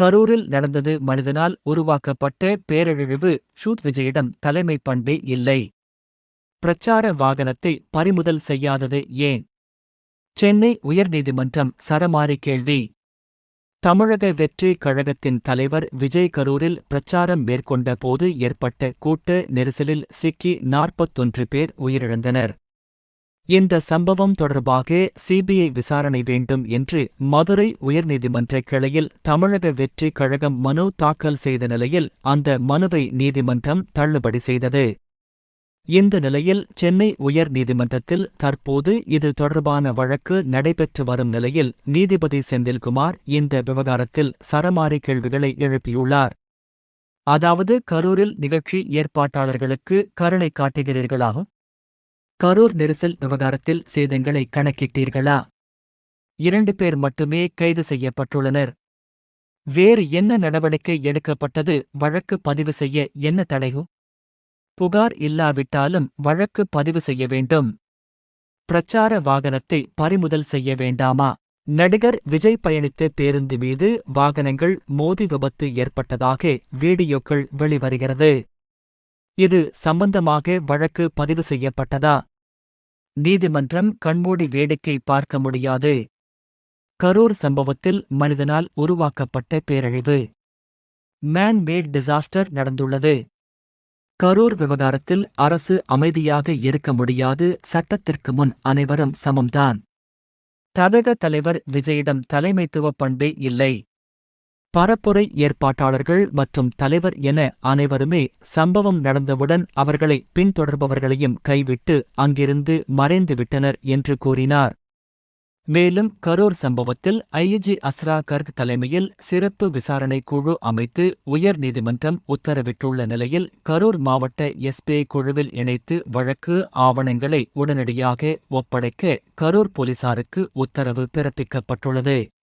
கரூரில் நடந்தது மனிதனால் உருவாக்கப்பட்ட பேரழிவு ஷூத் விஜயிடம் தலைமை பண்பே இல்லை. பிரச்சார வாகனத்தை பறிமுதல் செய்யாதது ஏன்? சென்னை உயர்நீதிமன்றம் சரமாரி கேள்வி. தமிழக வெற்றி கழகத்தின் தலைவர் விஜய் கரூரில் பிரச்சாரம் மேற்கொண்ட போது ஏற்பட்ட கூட்ட நெரிசலில் சிக்கி நாற்பத்தொன்று பேர் உயிரிழந்தனர். இந்த சம்பவம் தொடர்பாக சிபிஐ விசாரணை வேண்டும் என்று மதுரை உயர்நீதிமன்ற கிளையில் தமிழக வெற்றி கழகம் மனு தாக்கல் செய்த நிலையில் அந்த மனுவை நீதிமன்றம் தள்ளுபடி செய்தது. இந்த நிலையில் சென்னை உயர் நீதிமன்றத்தில் தற்போது இது தொடர்பான வழக்கு நடைபெற்று வரும் நிலையில் நீதிபதி செந்தில்குமார் இந்த விவகாரத்தில் சரமாரி கேள்விகளை எழுப்பியுள்ளார். அதாவது கரூரில் நிகழ்ச்சி ஏற்பாட்டாளர்களுக்கு கருணை காட்டுகிறீர்களாகும்? கரூர் நெரிசல் விவகாரத்தில் சேதங்களை கணக்கிட்டீர்களா? இரண்டு பேர் மட்டுமே கைது செய்யப்பட்டுள்ளனர். வேறு என்ன நடவடிக்கை எடுக்கப்பட்டது? வழக்கு பதிவு செய்ய என்ன தடையோ? புகார் இல்லாவிட்டாலும் வழக்கு பதிவு செய்ய வேண்டும். பிரச்சார வாகனத்தை பறிமுதல் செய்ய வேண்டாமா? நடிகர் விஜய் பயணித்த பேருந்து மீது வாகனங்கள் மோதி விபத்து ஏற்பட்டதாக வீடியோக்கள் வெளிவருகிறது. இது சம்பந்தமாக வழக்கு பதிவு செய்யப்பட்டதா? நீதிமன்றம் கண்மூடி வேடிக்கை பார்க்க முடியாது. கரூர் சம்பவத்தில் மனிதனால் உருவாக்கப்பட்ட பேரழிவு. மேன் மேட் டிசாஸ்டர் நடந்துள்ளது. கரூர் விவகாரத்தில் அரசு அமைதியாக இருக்க முடியாது சட்டத்திற்கு முன் அனைவரும் சமம்தான். தமிழக தலைவர் விஜயிடம் தலைமைத்துவ பண்பே இல்லை. பரப்புரை ஏற்பாட்டாளர்கள் மற்றும் தலைவர் என அனைவருமே சம்பவம் நடந்தவுடன் அவர்களை பின்தொடர்பவர்களையும் கைவிட்டு அங்கிருந்து மறைந்துவிட்டனர் என்று கூறினார். மேலும் கரூர் சம்பவத்தில் ஐஜி அஸ்ரா கர்க் தலைமையில் சிறப்பு விசாரணை குழு அமைத்து உயர் நீதிமன்றம் உத்தரவிட்டுள்ள நிலையில் கரூர் மாவட்ட எஸ்பி குழுவில் இணைத்து வழக்கு ஆவணங்களை உடனடியாக ஒப்படைக்க கரூர் போலீசாருக்கு உத்தரவு பிறப்பிக்கப்பட்டுள்ளது.